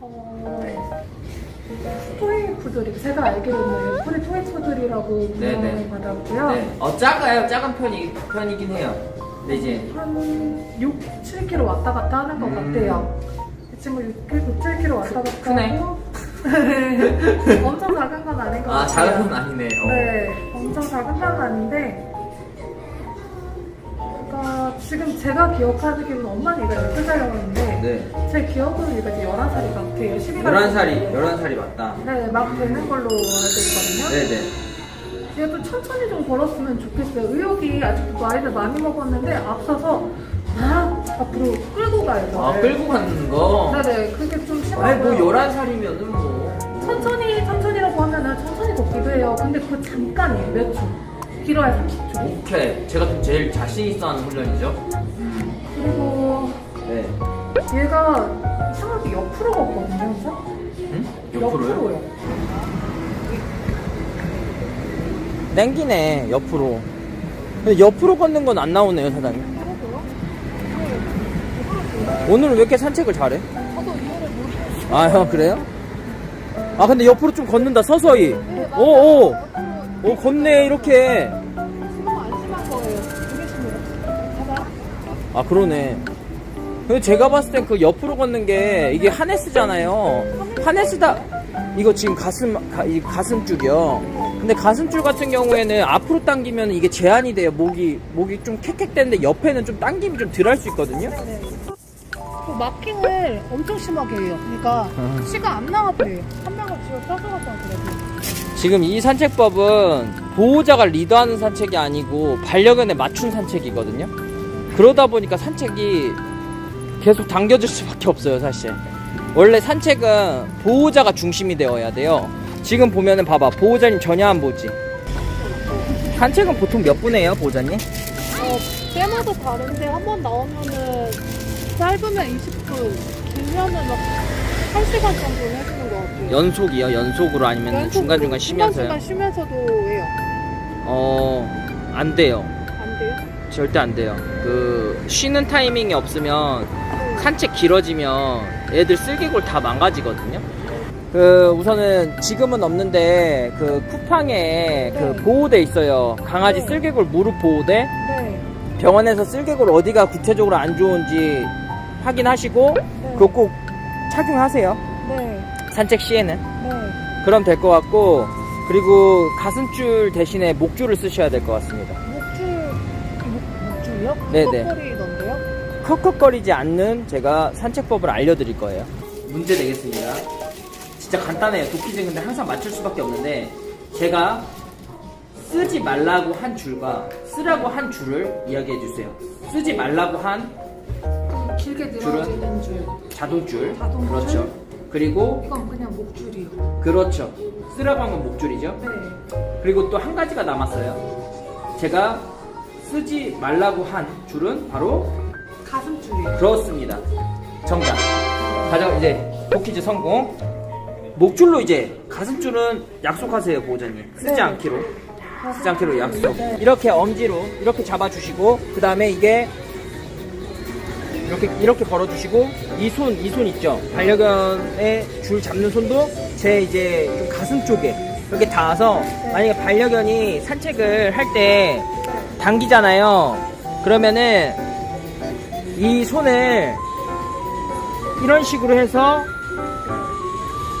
어, 토이 푸들이 제가 알기로는 풀이 토이 푸들이라고 네네. 부르더라고요. 네. 어 작아요. 작은 편이 편이긴 해요. 근데 이제 한 6, 7kg 왔다 갔다 하는 것 음. 같아요. 이 친구 6, 7kg 왔다 갔다 크네. 하고 엄청 작은 건 아닌 것아 같아요. 작은 편 아니네. 어. 네, 엄청 작은 건 아닌데 그러니까 지금 제가 기억하기로는 엄마는 얘가 12살이었는데 네. 제 기억으로는 얘가 이제 11살이 같아요. 12살 11살이 11살이 맞다. 네, 막 되는 걸로 알고 있거든요. 네네. 얘가 좀 천천히 좀 걸었으면 좋겠어요. 의욕이 아직도 나이를 많이 먹었는데 앞서서 막 앞으로 끌고 가요. 아 저를. 끌고 가는 거. 네네, 그게 좀 아니 뭐 심하고요. 11살이면은 뭐. 천천히 천천히라고 하면은 천천히 걷기도 해요. 근데 그거 잠깐이에요. 몇 초. 길어야 30초. 오케이. 제가 좀 제일 자신 있어 하는 훈련이죠. 그리고 네. 얘가 이상하게 옆으로 걷거든요. 그래서? 응? 옆으로요? 옆으로요. 땡기네 옆으로 근데 옆으로 걷는 건 안 나오네요 사장님. 네, 오늘은 왜 이렇게 산책을 잘해? 저도 이거를 모르겠어요. 아 형, 그래요? 아 근데 옆으로 좀 걷는다 서서히 네. 오오 옆으로 오 걷네 이렇게 안 심한 거예요. 봐봐. 아 그러네 근데 제가 봤을 땐 그 옆으로 걷는 게 이게 하네스잖아요 하네스다 이거 지금 가슴 가, 이 가슴줄이요 근데 가슴줄 같은 경우에는 앞으로 당기면 이게 제한이 돼요 목이 목이 좀 캑캑대는데 옆에는 좀 당김이 좀 덜 할 수 있거든요 네. 그 마킹을 엄청 심하게 해요. 그러니까 아. 시가 안 나와 보여요. 한 명을 지금 떠들었다 그래도. 지금 이 산책법은 보호자가 리드하는 산책이 아니고 반려견에 맞춘 산책이거든요. 그러다 보니까 산책이 계속 당겨질 수밖에 없어요, 사실. 원래 산책은 보호자가 중심이 되어야 돼요. 지금 보면은 봐봐, 보호자님 전혀 안 보지. 산책은 보통 몇 분 해요, 보호자님? 어, 때마다 다른데 한 번 나오면은 짧으면 20분, 길면은 막 1시간 정도 해주는 것 같아요. 연속이요, 연속으로 아니면 연속으로 중간중간 쉬면서요? 중간중간 쉬면서도 해요. 어, 안 돼요. 안 돼요? 절대 안 돼요. 그, 쉬는 타이밍이 없으면 산책 길어지면 애들 쓸개골 다 망가지거든요. 그 우선은 지금은 없는데 그 쿠팡에 그 네. 보호대 있어요. 강아지 네. 쓸개골 무릎 보호대. 네. 병원에서 쓸개골 어디가 구체적으로 안 좋은지 확인하시고 네. 그거 꼭 착용하세요. 네. 산책 시에는. 네. 그럼 될 것 같고 그리고 가슴줄 대신에 목줄을 쓰셔야 될 것 같습니다. 목줄, 목, 목줄요? 네네. 턱걸이던데요? 컥컥거리지 않는 제가 산책법을 알려드릴 거예요. 문제 내겠습니다. 진짜 간단해요. 도끼즈 근데 항상 맞출 수밖에 없는데 제가 쓰지 말라고 한 줄과 쓰라고 한 줄을 이야기해 주세요. 쓰지 말라고 한 길게 늘어지는 줄. 자동줄, 자동줄. 그렇죠. 그리고 이건 그냥 목줄이요. 그렇죠. 쓰라고 한 건 목줄이죠. 네. 그리고 또 한 가지가 남았어요. 제가 쓰지 말라고 한 줄은 바로 가슴줄이요. 그렇습니다. 정답. 가장 이제 도키즈 성공. 목줄로 이제 가슴줄은 약속하세요 보호자님. 쓰지 네. 않기로. 쓰지 않기로 약속. 네. 이렇게 엄지로 이렇게 잡아주시고 그 다음에 이게 이렇게 이렇게 걸어주시고 이 손 이 손 있죠. 반려견의 줄 잡는 손도 제 이제 좀 가슴 쪽에 이렇게 닿아서 만약에 반려견이 산책을 할 때 당기잖아요. 그러면은 이 손을 이런 식으로 해서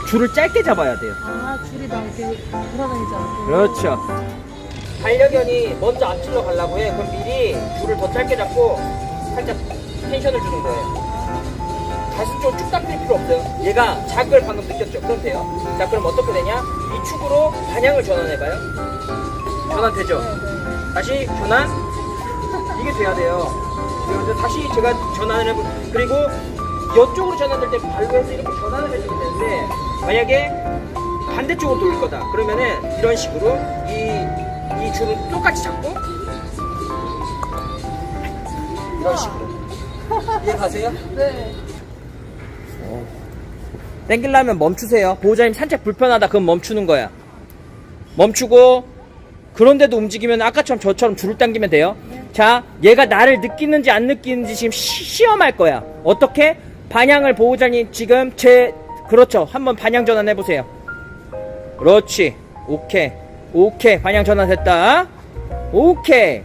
줄을 짧게 잡아야 돼요. 아, 줄이 나 이렇게 돌아다니지 않고. 그렇죠. 반려견이 먼저 앞질러 가려고 해. 그럼 미리 줄을 더 짧게 잡고 살짝 텐션을 주는 거예요. 가슴 쪽쭉 당길 필요 없어요. 얘가 자극을 방금 느꼈죠? 그럼 돼요. 자, 그럼 어떻게 되냐? 이 축으로 방향을 전환해봐요. 전환 되죠? 다시 전환. 이게 돼야 돼요. 그래서 다시 제가 전환을 해보 그리고 이쪽으로 전환될 때 발로 해서 이렇게 전환을 해주면 되는데 만약에 반대쪽으로 돌릴 거다. 그러면은 이런 식으로 이, 이 줄을 똑같이 잡고 이런 식으로. 이해 가세요? 네. 땡길라면 멈추세요. 보호자님 산책 불편하다. 그럼 멈추는 거야. 멈추고 그런데도 움직이면 아까처럼 저처럼 줄을 당기면 돼요. 자, 얘가 나를 느끼는지 안 느끼는지 지금 시, 시험할 거야. 어떻게? 방향을 보호자님 지금 제 그렇죠. 한번 반향 전환 해보세요. 그렇지. 오케이. 오케이. 반향 전환 됐다. 오케이.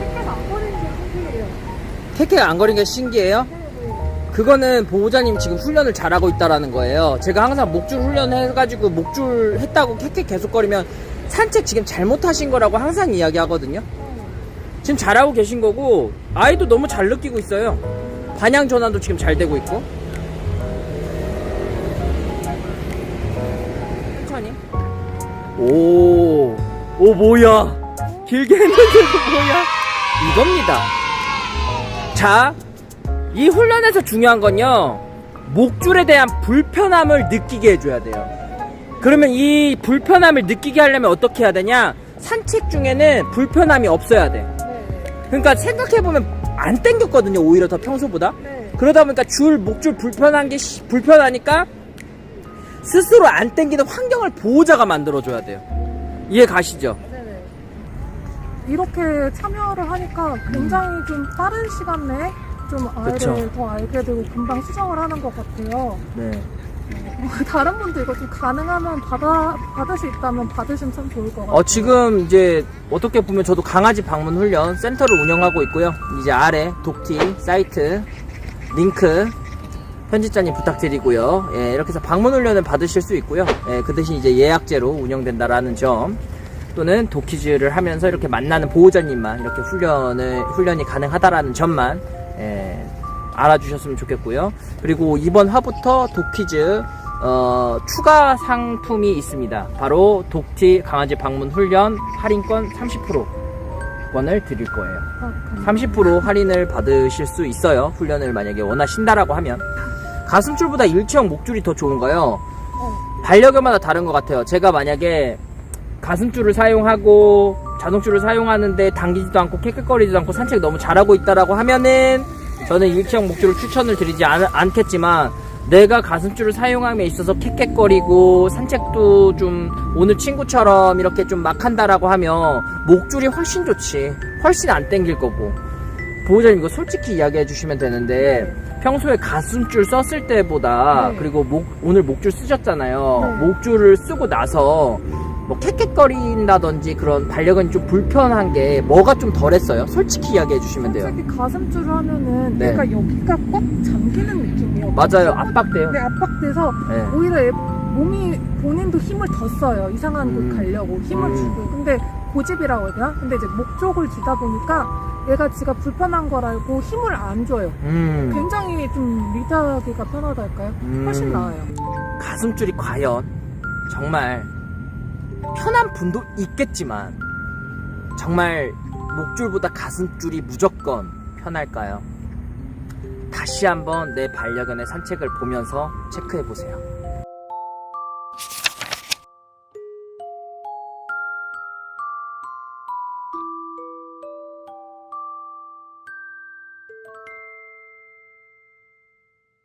택배가 안 버리는 게 신기해요. 캐캐가 안 거린 게 신기해요? 그거는 보호자님 지금 훈련을 잘하고 있다라는 거예요. 제가 항상 목줄 훈련해가지고 목줄 했다고 캐캐 계속거리면 산책 지금 잘못하신 거라고 항상 이야기하거든요. 어. 지금 잘하고 계신 거고 아이도 너무 잘 느끼고 있어요. 반향 전환도 지금 잘 되고 있고. 천천히. 오, 오 뭐야? 길게 했는데도 뭐야? 이겁니다. 자, 이 훈련에서 중요한 건요. 목줄에 대한 불편함을 느끼게 해줘야 돼요. 그러면 이 불편함을 느끼게 하려면 어떻게 해야 되냐? 산책 중에는 불편함이 없어야 돼. 네. 그러니까 생각해보면 안 땡겼거든요. 오히려 더 평소보다. 네. 그러다 보니까 줄, 목줄 불편한 게 시- 불편하니까 스스로 안 땡기는 환경을 보호자가 만들어줘야 돼요. 이해 가시죠? 이렇게 참여를 하니까 굉장히 좀 빠른 시간 내에 좀 아이를 그쵸. 더 알게 되고 금방 수정을 하는 것 같아요. 네. 다른 분도 이거 좀 가능하면 받아, 받을 수 있다면 받으시면 참 좋을 것 같아요. 어, 지금 이제 어떻게 보면 저도 강아지 방문 훈련 센터를 운영하고 있고요. 이제 아래 독티 사이트 링크 편집자님 부탁드리고요. 예, 이렇게 해서 방문 훈련을 받으실 수 있고요. 예, 그 대신 이제 예약제로 운영된다라는 점 또는 도키즈를 하면서 이렇게 만나는 보호자님만 이렇게 훈련을 훈련이 가능하다라는 점만 예, 알아주셨으면 좋겠고요. 그리고 이번 화부터 도키즈 어, 추가 상품이 있습니다. 바로 독티 강아지 방문 훈련 할인권 30% 원을 드릴 거예요. 아, 감사합니다. 30% 할인을 받으실 수 있어요. 훈련을 만약에 원하신다라고 하면 가슴줄보다 일체형 목줄이 더 좋은 거요. 어, 반려견마다 다른 것 같아요. 제가 만약에 가슴줄을 사용하고 자동줄을 사용하는데 당기지도 않고 깨끗거리지도 않고 산책 너무 잘하고 있다라고 하면은 저는 일체형 목줄을 추천을 드리지 않, 않겠지만 내가 가슴줄을 사용함에 있어서 캑캑거리고 산책도 좀 오늘 친구처럼 이렇게 좀 막 한다라고 하면 목줄이 훨씬 좋지 훨씬 안 땡길 거고 보호자님 이거 솔직히 이야기해 주시면 되는데 평소에 가슴줄 썼을 때보다 네. 그리고 목 오늘 목줄 쓰셨잖아요 네. 목줄을 쓰고 나서 뭐 캑캑거린다든지 그런 반려견이 좀 불편한 게 뭐가 좀 덜했어요 솔직히 이야기해 주시면 돼요 솔직히 가슴줄을 하면은 네. 얘가 여기가 꽉 잠기는 느낌이에요. 맞아요 압박돼요 네, 압박돼서 네. 오히려 얘 몸이 본인도 힘을 더 써요. 이상한 음. 곳 가려고 힘을 음. 주고. 근데 고집이라고 해야 되나? 근데 이제 목 쪽을 쥐다 보니까 얘가 지가 불편한 걸 알고 힘을 안 줘요. 음, 굉장히 좀 리드하기가 편하달까요? 음. 훨씬 나아요. 가슴줄이 과연 정말 편한 분도 있겠지만 정말 목줄보다 가슴줄이 무조건 편할까요? 다시 한번 내 반려견의 산책을 보면서 체크해 보세요.